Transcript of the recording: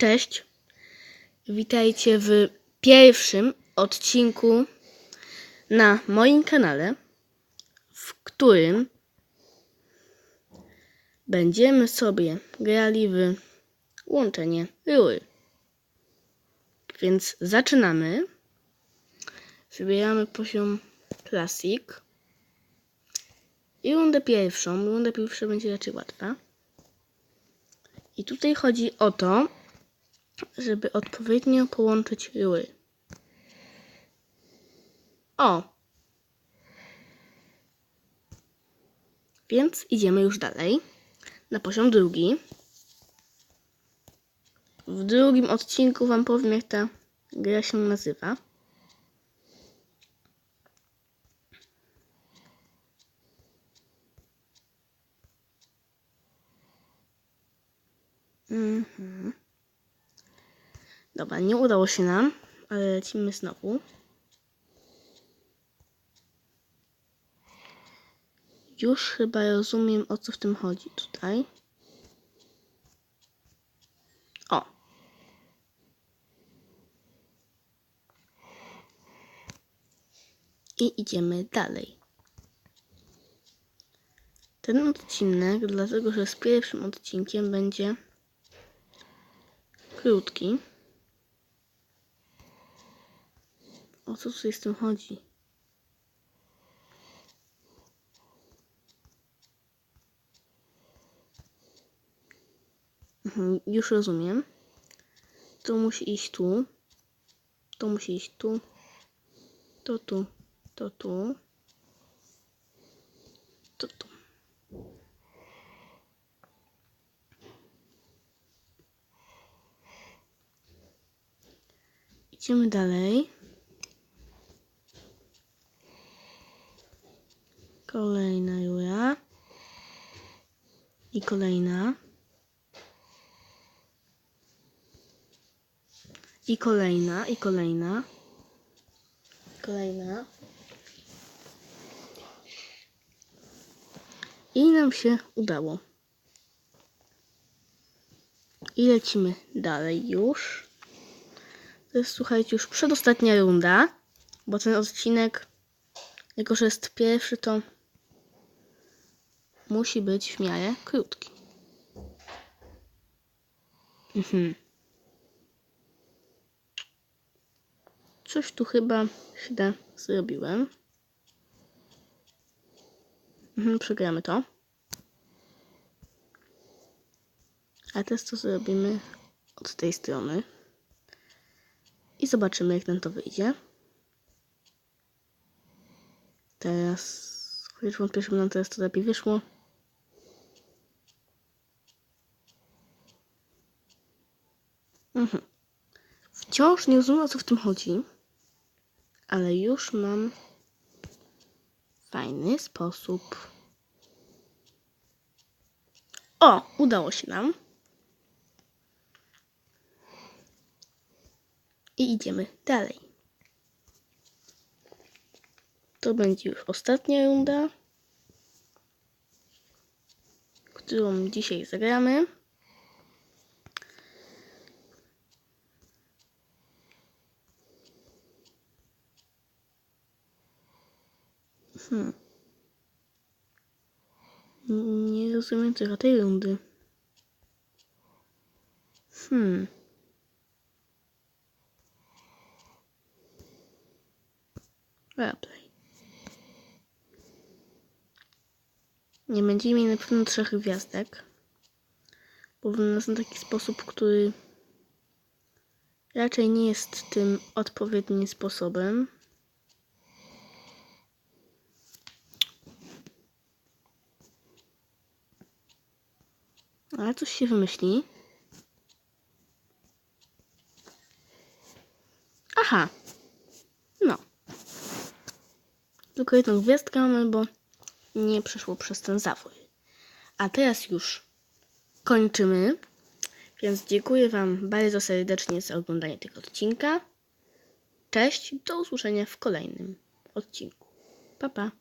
Cześć. Witajcie w pierwszym odcinku na moim kanale, w którym będziemy sobie grali w łączenie rury. Więc zaczynamy. Wybieramy poziom Classic. I rundę pierwszą. Runda pierwsza będzie raczej łatwa. I tutaj chodzi o to, żeby odpowiednio połączyć rury. O! Więc idziemy już dalej. Na poziom drugi. W drugim odcinku Wam powiem, jak ta gra się nazywa. Mhm. Dobra, nie udało się nam, ale lecimy znowu. Już chyba rozumiem, o co w tym chodzi tutaj. O. I idziemy dalej. Ten odcinek, dlatego że z pierwszym odcinkiem będzie krótki. O co tutaj z tym chodzi? Mhm, już rozumiem. To musi iść tu. To musi iść tu. To tu. To tu. To tu. Idziemy dalej. Kolejna rura. I kolejna. I kolejna, i kolejna. Kolejna. I nam się udało. I lecimy dalej już. To jest, słuchajcie, już przedostatnia runda, bo ten odcinek, jako że jest pierwszy, to musi być w miarę krótki. Mhm. Coś tu chyba źle zrobiłem. Mhm, przegramy to. A teraz to zrobimy od tej strony. I zobaczymy, jak nam to wyjdzie. Teraz, chociaż wątpię, żeby nam teraz to lepiej wyszło. Mhm. Wciąż nie rozumiem, o co w tym chodzi, ale już mam fajny sposób. O, udało się nam. I idziemy dalej. To będzie już ostatnia runda, którą dzisiaj zagramy. Hmm. Nie rozumiem tylko tej rundy. Hmm. Replay. Nie będziemy mieli na pewno trzech gwiazdek. Bo wygląda na taki sposób, który raczej nie jest tym odpowiednim sposobem. Ale coś się wymyśli. Aha. No. Tylko jedną gwiazdkę mamy, bo nie przeszło przez ten zawój. A teraz już kończymy. Więc dziękuję Wam bardzo serdecznie za oglądanie tego odcinka. Cześć, do usłyszenia w kolejnym odcinku. Pa, pa.